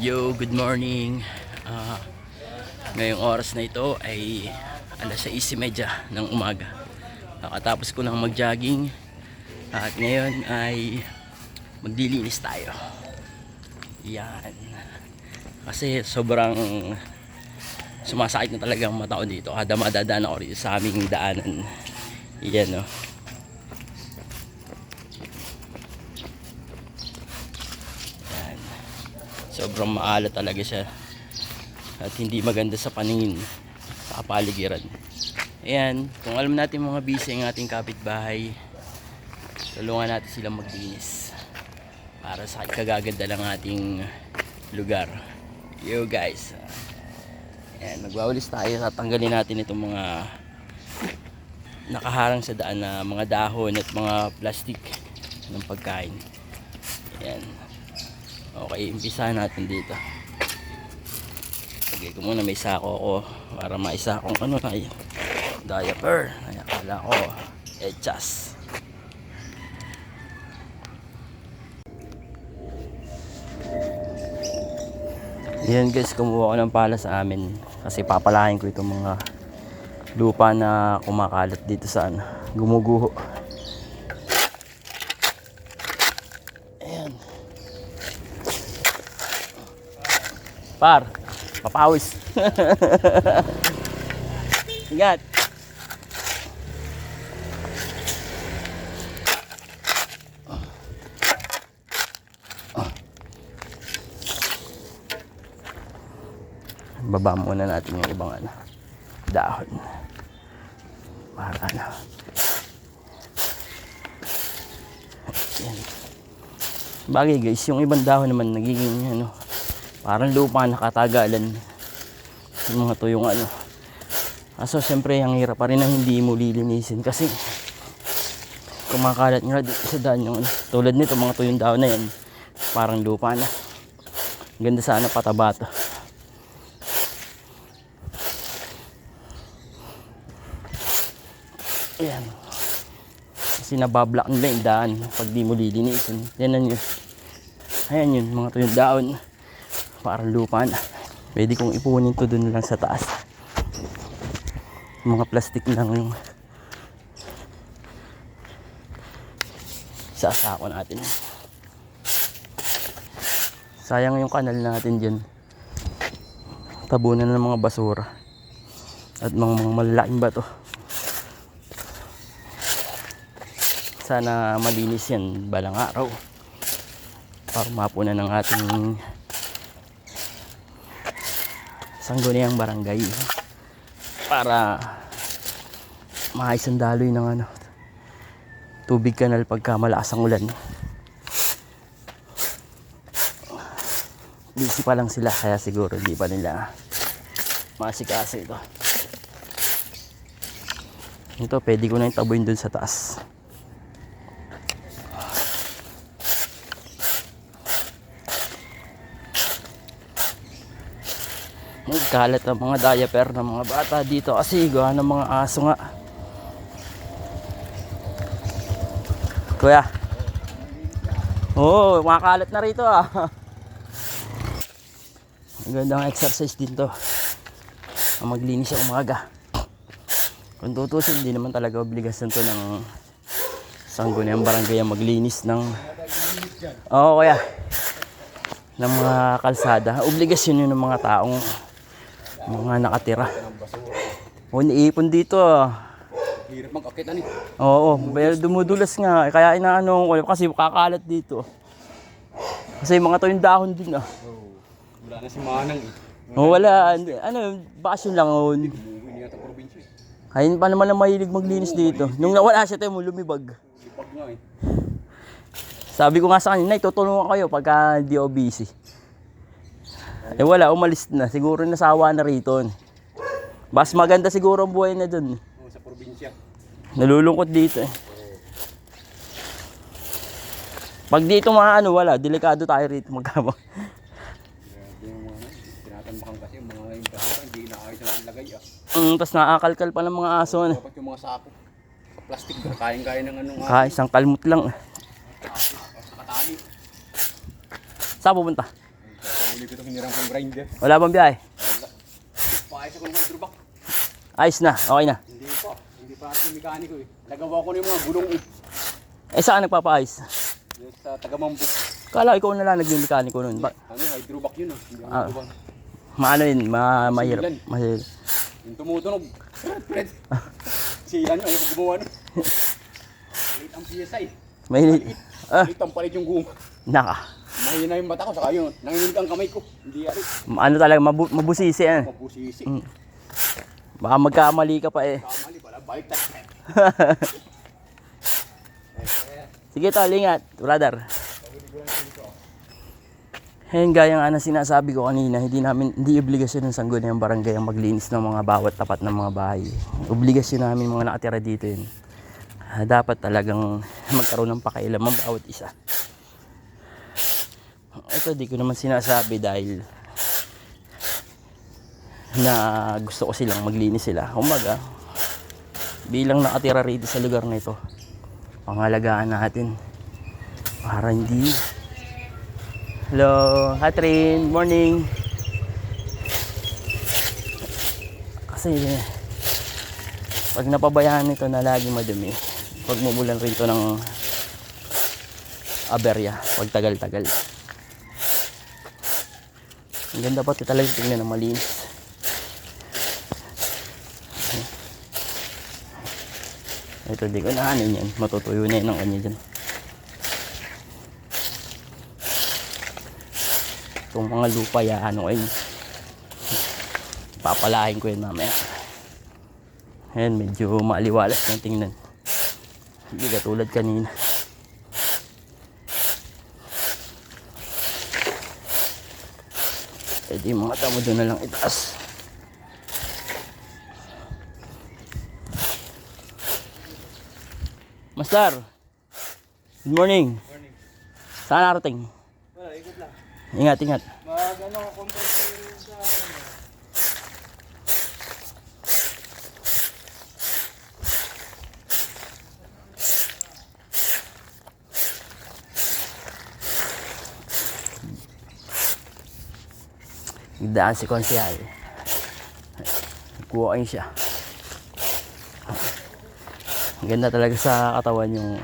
Yo, good morning. Ah, ngayong oras na ito ay alas 6.30 ng umaga. Nakatapos ko lang mag-jogging at ngayon ay maglilinis tayo. Yan. Kasi sobrang sumasakit na talaga ang mata ko dito. Kada madadaan ako rito sa aming daanan. Yan no. Sobrang maalat talaga siya. At hindi maganda sa paningin sa kapaligiran. Ayan, kung alam natin mga busy ang ating kapitbahay, tulungan natin silang maglinis para sa kagaganda ng ating lugar. Yo guys. Ayan, magwawalis tayo. Tatanggalin natin itong mga nakaharang sa daan na mga dahon at mga plastic ng pagkain. Ayan. Okay, umpisahan natin dito. Lagay ko muna may sako ko para maisa kung ano ay diaper. Ay, akala ko echas. Yan guys, kumuha ko ng pala sa amin kasi papalahin ko itong mga lupa na kumakalat dito sa ano, gumuguho. Ayan. Par, papawis. Ingat. Baba muna natin yung ibang ano, dahon. Para ano. Yan. Bagay guys, yung ibang dahon naman nagiging ano, parang lupa nakatagalan. Yung mga tuyong ano. Kaso siyempre ang hirap pa rin na hindi mo lilinisin kasi kumakalat nga sa daan yung ano. Tulad nito mga tuyong dahon na yan. Parang lupa na. Ganda sana pataba to. Ayan. Kasi nabablock nila yung daan pag di mo lilinisin. Yan yun. Ayan yun, mga tuyong daon. Parang lupa. Pwede kong ipunin to dun lang sa taas. Mga plastic lang yung sa asako natin. Sayang yung kanal natin dyan. Tabunan ng mga basura. At mga, mga malalaking bato. Sana malinis yan balang araw. Para mapunan ng ating sangguniang barangay. Para maayos ang daloy ng ano, tubig kanal pagka malakas ang ulan. Busy pa lang sila kaya siguro hindi pa nila masikaso ito. Ito pwede ko na tabuin dun sa taas. Nagkalat ang mga diaper ng mga bata dito kasi gawa ng mga aso nga. Kuya. Oo, oh, makakalat na rito ah. Ang gandang exercise din to. Ang maglinis sa umaga. Kung tutusin, hindi naman talaga obligasyon to ng sangguniang barangay ang maglinis ng Oo kuya ng mga kalsada. Obligasyon yun ng mga taong mga nakatira. O niipon dito ah. Hirap mag-akit ani. Oo, pero dumudulas nga. Kaya inaano ko kasi kakalat dito. Kasi mga to yung dahon din ah. Oh, wala na si Manang eh. Oh, wala. Ano, bakasyon lang. Oh. Probinsya eh. Ayun pa naman ang mahilig maglinis dito. Nung nawala siya tayo lumibag. Lipag nga eh. Sabi ko nga sa kanya, Nay, tutulungan kayo pagka di ako busy. Eh wala, umalis na. Siguro nasawa na rito. Mas maganda siguro ang buhay na dun. Sa probinsya. Nalulungkot dito eh. Pag dito mga ano, wala. Delikado tayo rito magkama. Grabe yung mga tinatambakan kasi yung mga yung pasukan, hindi inaayos na ilagay ah. Mm, Tapos nakakalkal pa ng mga aso. Ano. Dapat yung mga sako. Sa plastic? Kayang-kaya ng anong ah, Kaya isang kalmot lang. sa katali. Saan pupunta? Huli ko itong hinirang kong grinder. Wala bang biyahe? Wala. Paayos ako ng hydrovac. Ayos na, okay na. Hindi pa. Hindi pa ako mekaniko eh. Nagawa ko na yung mga gulong eh. Eh saan nagpapaayos? Sa Tagamambok. Kala ko ikaw na lang naging mekaniko nun. Ba, Ano, hydrovac yun ah. Hindi ako Ah. hydrovac. maano yun, ma mahirap. Mahirap. Yung tumutunog. Fred. Sila nyo, ayoko gumawa nun. Palit ang PSI. Mahinit. Ah, Palit ang palit yung guma. naka. Mahina yung mata ko, saka yun. Nanginginig ang kamay ko. Hindi ari. Ano talaga, mabu mabusisi yan. Mapusisi. Mm. Baka magkamali ka pa eh. Kamali pala, balik tayo. Sige tol, ingat, brother. Ayun gaya nga na sinasabi ko kanina, hindi namin hindi obligasyon ng sangguniang barangay ang maglinis ng mga bawat tapat ng mga bahay. Obligasyon namin mga nakatira dito yun. Ah, dapat talagang magkaroon ng pakailan ang bawat isa. Ito di ko naman sinasabi dahil na gusto ko silang maglinis sila. Umaga, bilang nakatira rito sa lugar na ito, pangalagaan natin para hindi Hello, Catherine, morning. Kasi pag napabayaan nito na lagi madumi, pag mumulan rito ng aberya, pag tagal-tagal. Ang ganda pati talaga tingnan ng malinis. Ito di ko na ano yan, matutuyo na yun ang kanya dyan. Itong mga lupa ya, ano ay papalahin ko yun mamaya. Ayan, medyo maaliwalas ng tingnan. Hindi katulad kanina. Pwede yung mga tamo doon na lang itaas. Master! Good morning! Morning. Saan narating? Wala, ikot lang. Ingat, ingat. Mag ano, compressor Nagdaan si Konsihal. Kuha kayo siya. Ganda talaga sa katawan yung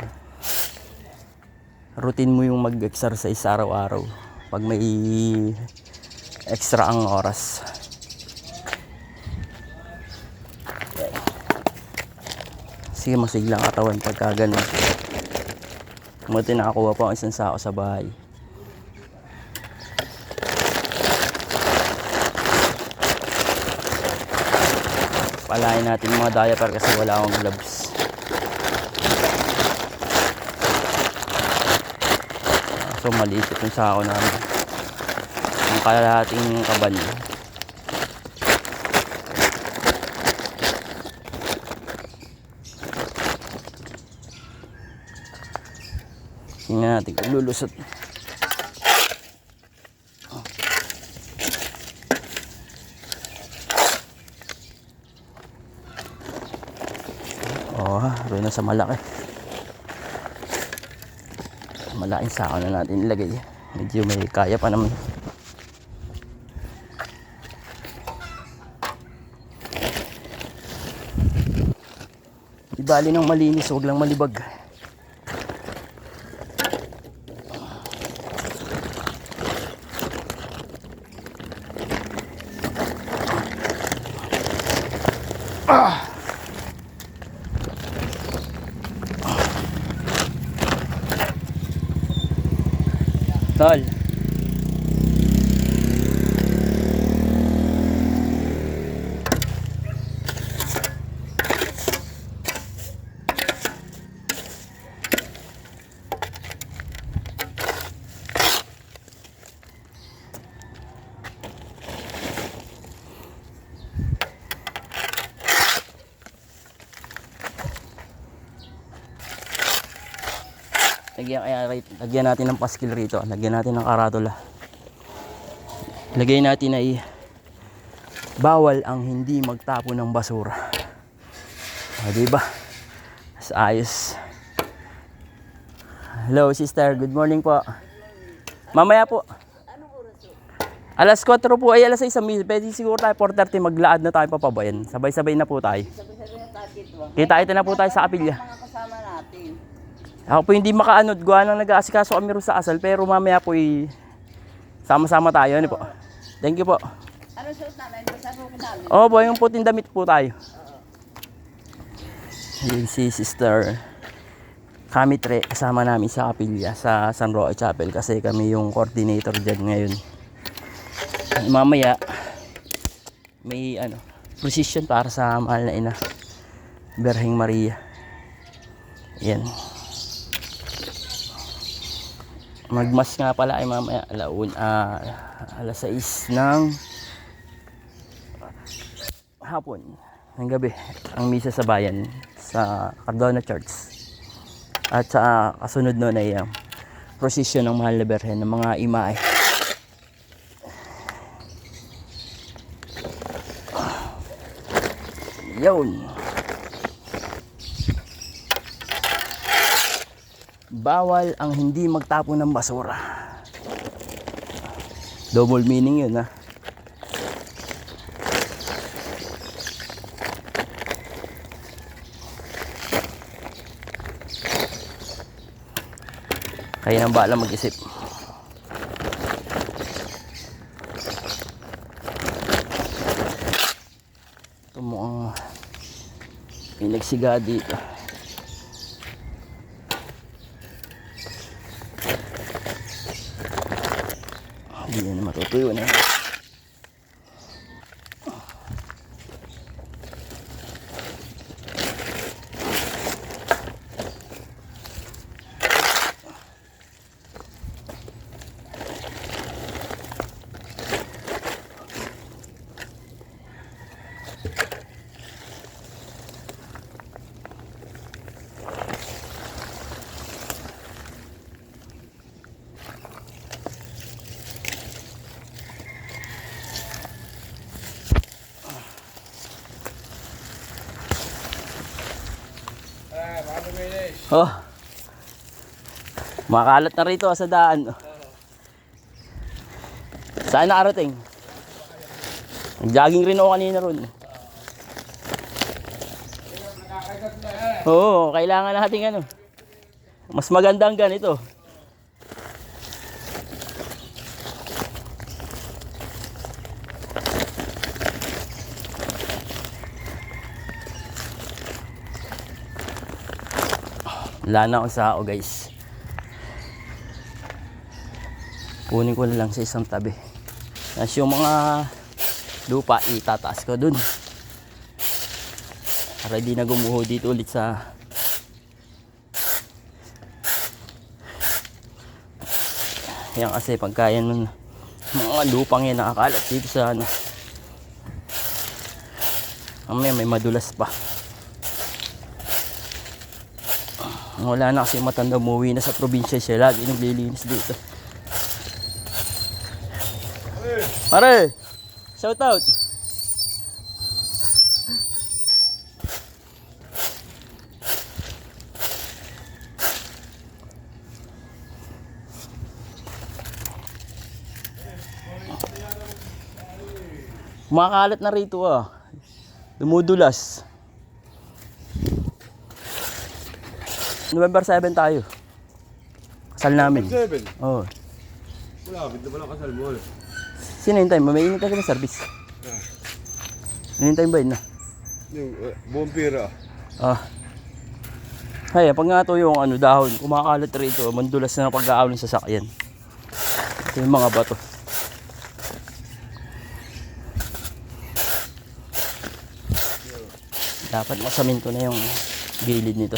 routine mo yung mag-exercise araw-araw pag may extra ang oras. Sige, masiglang katawan pagka ganun. Buti nakakuha pa ako isang sako sa bahay. Palain natin mga diaper kasi wala akong gloves. So maliit yung sako namin. Ang kalahating kaban. Tingnan natin kung lulusot. Oh, doon na sa malaki. Malaking sako na natin ilagay. Medyo may kaya pa naman. Di bali ng malinis, huwag lang malibag. Tol. Lagyan, kaya, lagyan natin ng paskil rito. Lagyan natin ng karatula. Lagay natin ay bawal ang hindi magtapo ng basura. O, diba? Mas ayos. Hello, sister. Good morning po. Mamaya po. Alas 4 po ay alas 6 sa mil. Pwede siguro tayo 4.30 maglaad na tayo papabayan. Sabay-sabay na po tayo. Sabi-sabi na tayo dito. Kita ito na po tayo sa kapilya. Ako po hindi makaanod. Gawa nang nag-aasikaso kami rin sa asal. Pero mamaya po ay sama-sama tayo. Ano po? Thank you po. Ano suot namin? Basta suot namin. Oo po, yung puting damit po tayo. Yun si Sister kami tre kasama namin sa kapilya sa San Roque Chapel kasi kami yung coordinator dyan ngayon. Mamaya may ano procession para sa mahal na ina Berheng Maria. Yan. Magmas nga pala ay mamaya alaun ah, alas 6 ng hapon ng gabi ang misa sa bayan sa Cardona Church. At sa kasunod nun ay um, prosesyon ng mahal na berhen ng mga imae. Yun. Bawal ang hindi magtapon ng basura. Double meaning yun ha. Kaya nang bala mag-isip. Ito mo ang pinagsiga dito. Hindi na matutuyo na. Oh. Makalat na rito sa daan. Saan nakarating? Nag-jogging rin ako kanina ron. Oo, kailangan natin ano. Mas maganda ang ganito. Wala na akong sao guys. Kunin ko na lang sa isang tabi. Tapos yung mga lupa itataas ko dun. Para di na gumuho dito ulit sa Yan kasi pagka yan nun, mga lupang yan nakakalat dito sa ano. Mamaya may madulas pa. Wala na kasi matanda umuwi na sa probinsya siya. Lagi naglilinis dito. Pare! Shout out! Kumakalat na rito ah. Dumudulas. November 7 tayo. Kasal namin. Seven. Oo. Oh. Malapit na pala kasal mo. eh. Sino yung time? May init kasi ng service. Hinintay ba yun na? Yung uh, buong pira. Ah. Ay, pag nga to yung ano, dahon, kumakalat rito, mandulas na ng pag-aaw ng sasakyan. Ito yung mga bato. Dapat masaminto na yung gilid nito.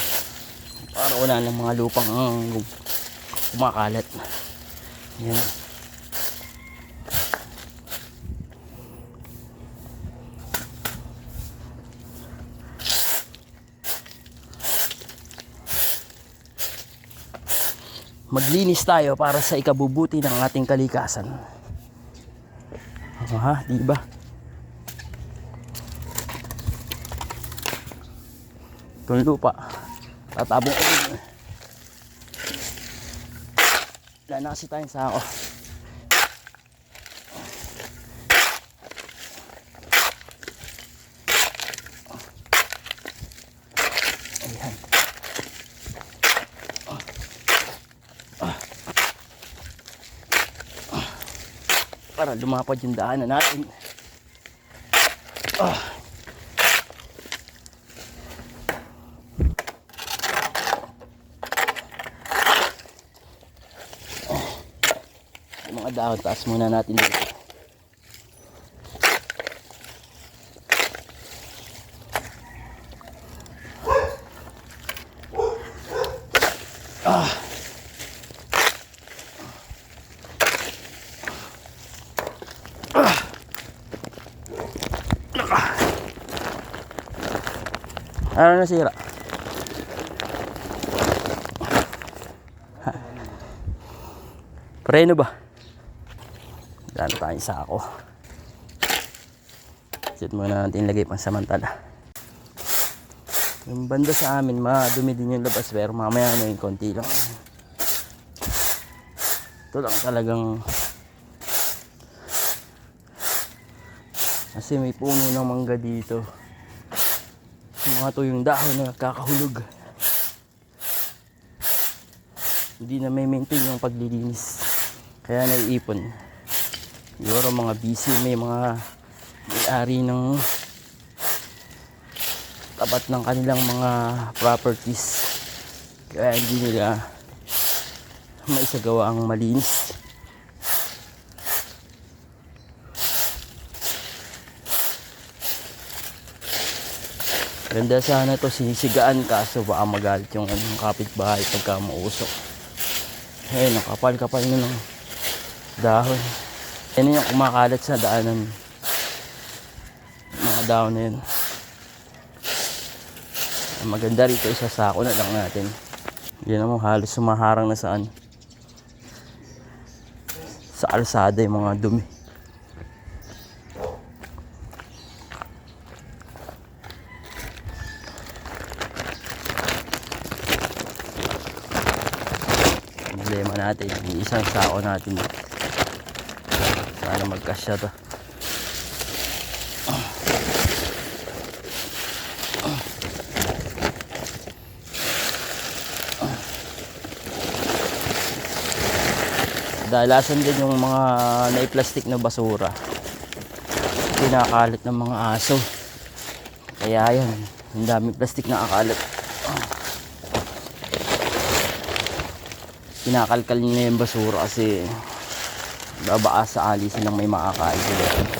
Wala ng mga lupang ang kumakalat. Yan. maglinis tayo para sa ikabubuti ng ating kalikasan. Ha, di ba? Itong lupa. Tatabong ko Wala na kasi tayong sako. Ayan. Ah. Ah. Ah. Para lumapad yung daanan natin. Ah. Dahon, taas muna natin dito. Ano nasira? Preno ba? Daan tayong sako. Sit muna natin lagay pang samantala. Yung banda sa amin, madumi din yung labas pero mamaya ano yung konti lang. Ito lang talagang kasi may puno ng mangga dito. Mga to yung dahon na nagkakahulog. Hindi na may maintain yung paglilinis. Kaya naiipon. Siguro mga busy may mga may-ari ng tapat ng kanilang mga properties. Kaya hindi nila maisagawa ang malinis. Ganda sana to sinisigaan kaso baka magalit yung anong kapitbahay pagka mausok. Ayun, ang kapal-kapal na ng dahon. Yan yung kumakalat sa daanan. Mga dahon na yun. Ang maganda rito isa sako na lang natin. Yan naman halos sumaharang na saan. Sa alsada yung mga dumi. problema natin yung isang sao natin sana magkasya to. Dalasan din yung mga naiplastik na basura? Pinakalit ng mga aso. Kaya yan ang daming plastik na akalat kinakalkal niya yung basura kasi babaa sa alisin ng may makakain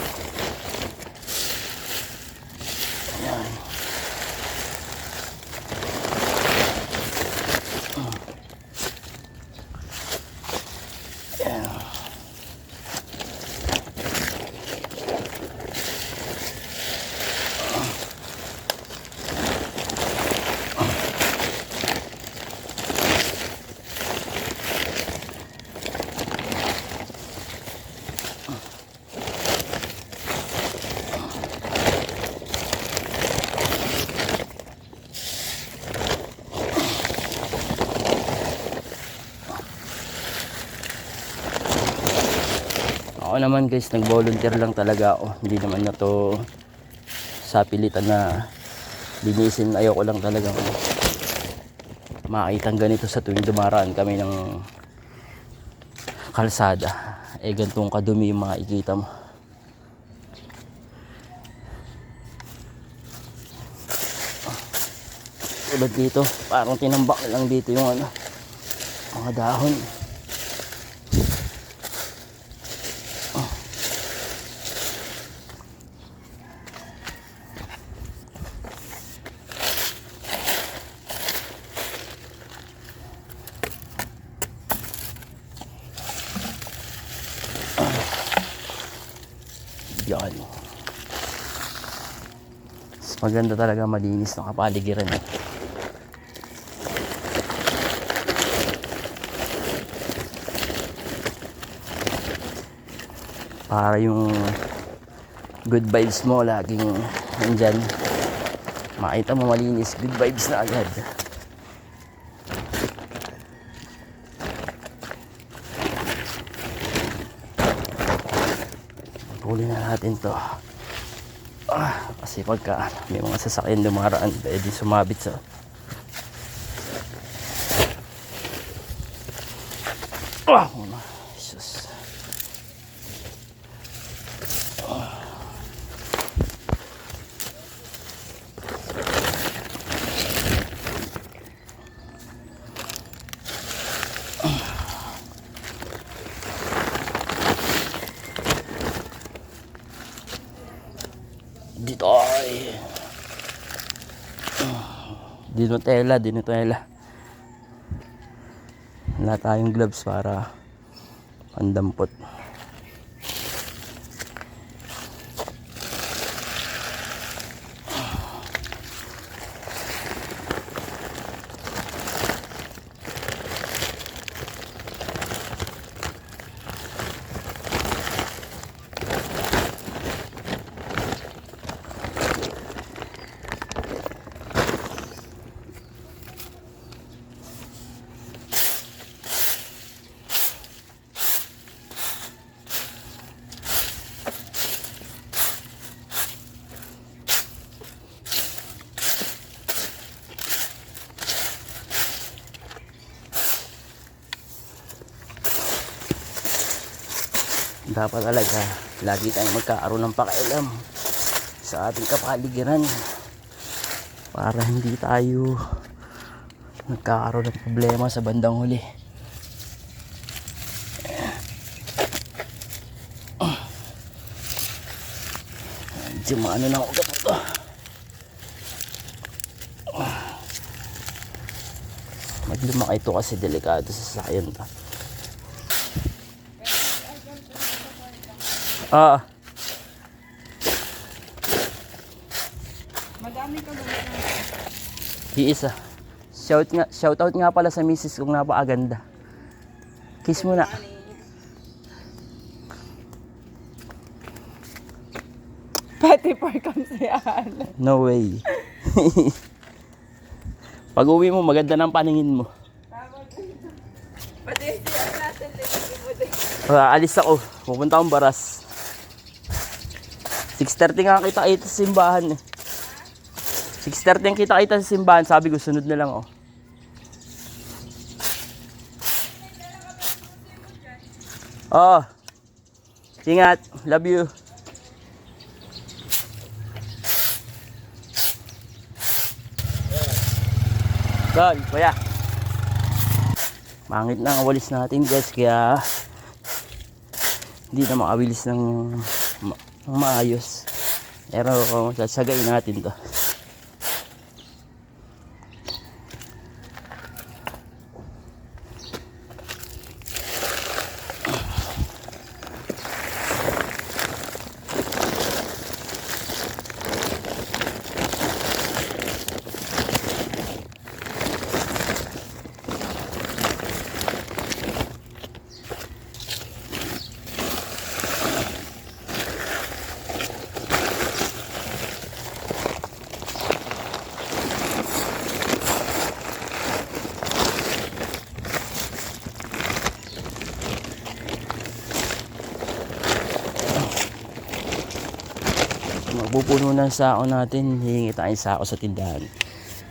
naman guys, nag-volunteer lang talaga ako. Hindi naman na to sa pilitan na linisin. Ayoko lang talaga makitang ganito sa tuwing dumaraan kami ng kalsada. Eh gantong kadumi yung makikita mo. Tulad dito, parang tinambak na lang dito yung ano, mga dahon. Yan. Mas maganda talaga malinis ng kapaligiran. eh. Para yung good vibes mo laging nandyan. Makita mo malinis, good vibes na agad. Huli na natin to. Kasi pagka may mga sasakyan dumaraan, pwede sumabit sa Ah, muna. Jesus. Dinutella, dinutella. Wala tayong gloves para pandampot. Dapat talaga lagi tayong magkakaroon ng pakialam sa ating kapaligiran para hindi tayo nagkakaroon ng problema sa bandang huli. Medyo maano na ugat na to. Maglumaki ito kasi delikado sa sayan to. Ah. Madami ka ba? Iisa. Shout nga, shout out nga pala sa misis kong napakaganda. Kiss mo na. Pati for kamsayan. No way. Pag uwi mo, maganda ng paningin mo. Pati siya natin mo din. Ah, alis ako. Pupunta akong baras. 6.30 nga kita kita sa simbahan eh. 6.30 ang kita kita sa simbahan. Sabi ko, sunod na lang oh. Oh. Ingat. Love you. Gan, kuya. Mangit na ang walis natin guys, kaya hindi na makabilis ng, ma- maayos. Pero sasagayin natin to. Magpupuno ng sako natin, hihingi tayong sako sa tindahan.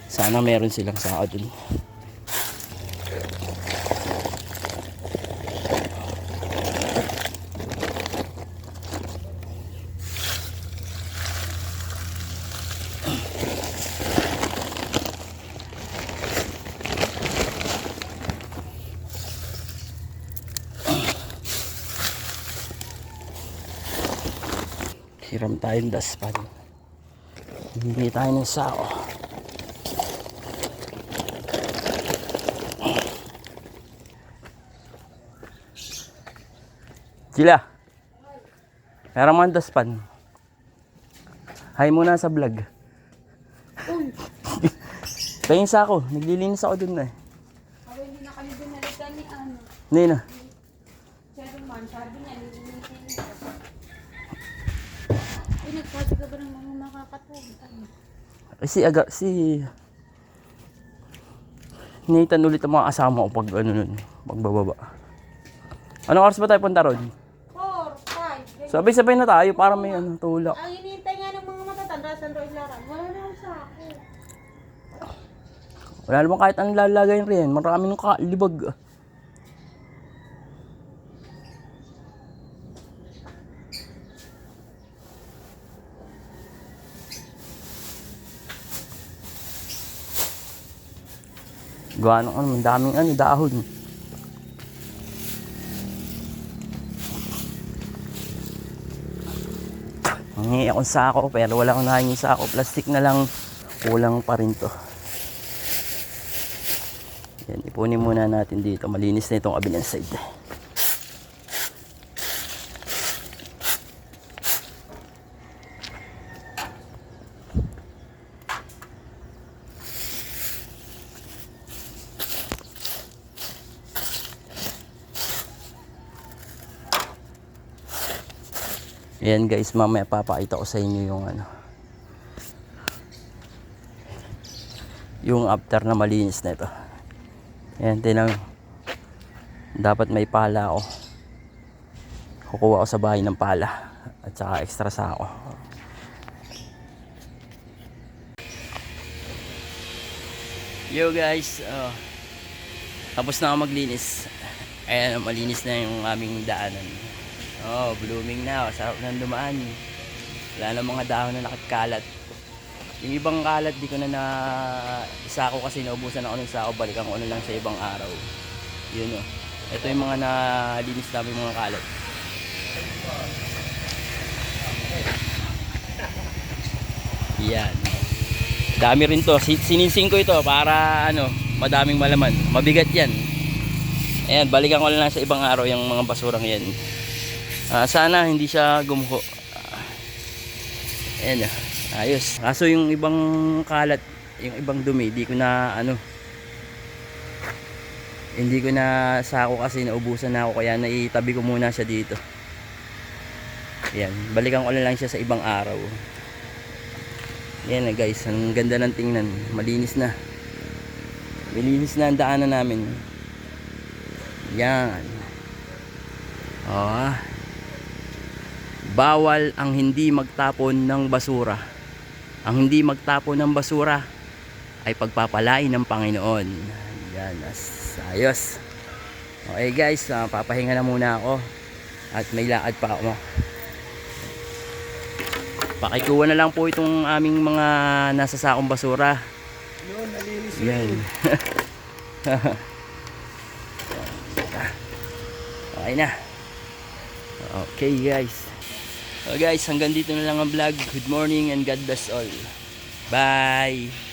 Sana meron silang sako dun. Tayong daspan. Hihingi tayo ng sako. Sila. Meron mga daspan. Hi muna sa vlog. Tingin sa ako. Naglilinis ako dun na eh. Hindi na kami binalikan ni ano. Nina. Nagsabi ka ba ng mga makakatugan? Eh, si aga si Nathan ulit ang mga kasama ko pag ano nun, pagbababa. Anong oras ba tayo punta ron? 4, 5, Sabay-sabay na tayo para may ano, tulak. Ang hinihintay nga ng mga matatanda sa Android Laran, wala na ako sa ako. Wala naman kahit anong lalagay rin. Marami nung kalibag. Gawa ng ano, ang daming ano, dahon. Hingi akong sako pero wala akong nahinging sako. Plastic na lang. Kulang pa rin to. Yan, ipunin muna natin dito. Malinis na itong kabilang side. Ayan guys, mamaya papakita ko sa inyo yung ano. Yung after na malinis na ito. Ayan, tinang dapat may pala ako. Kukuha ko sa bahay ng pala at saka extra sa ako. Yo guys, oh, tapos na ako maglinis. Ayan, malinis na yung aming daanan. Oh, blooming na. Sarap nang dumaan. Wala na mga dahon na nakakalat. Yung ibang kalat, di ko na na isa ko kasi naubusan ako ng sako. Balikan ko na lang sa ibang araw. Yun oh. Ito yung mga nalinis namin mga kalat. Yan. Dami rin to. Si- Sininsing ko ito para ano, madaming malaman. Mabigat yan. Ayan, balikan ko lang sa ibang araw yung mga basurang yan. Ah, sana hindi siya gumuho. Ah, Ayan ah. Ayos. Kaso yung ibang kalat, yung ibang dumi, di ko na ano hindi ko na sako kasi naubusan na ako kaya naitabi ko muna siya dito. Ayan, balikan ko lang siya sa ibang araw. Ayan na guys, ang ganda ng tingnan. Malinis na. Malinis na ang daanan namin. Yan. Oh. Bawal ang hindi magtapon ng basura. Ang hindi magtapon ng basura ay pagpapalain ng Panginoon. Yan, ayos. Okay guys, ah, papahinga na muna ako. At may lakad pa ako. Pakikuha na lang po itong aming mga nasa sakong basura. Yun, nalinis Yan. okay na. Okay guys. So guys, hanggang dito na lang ang vlog. Good morning and God bless all. Bye.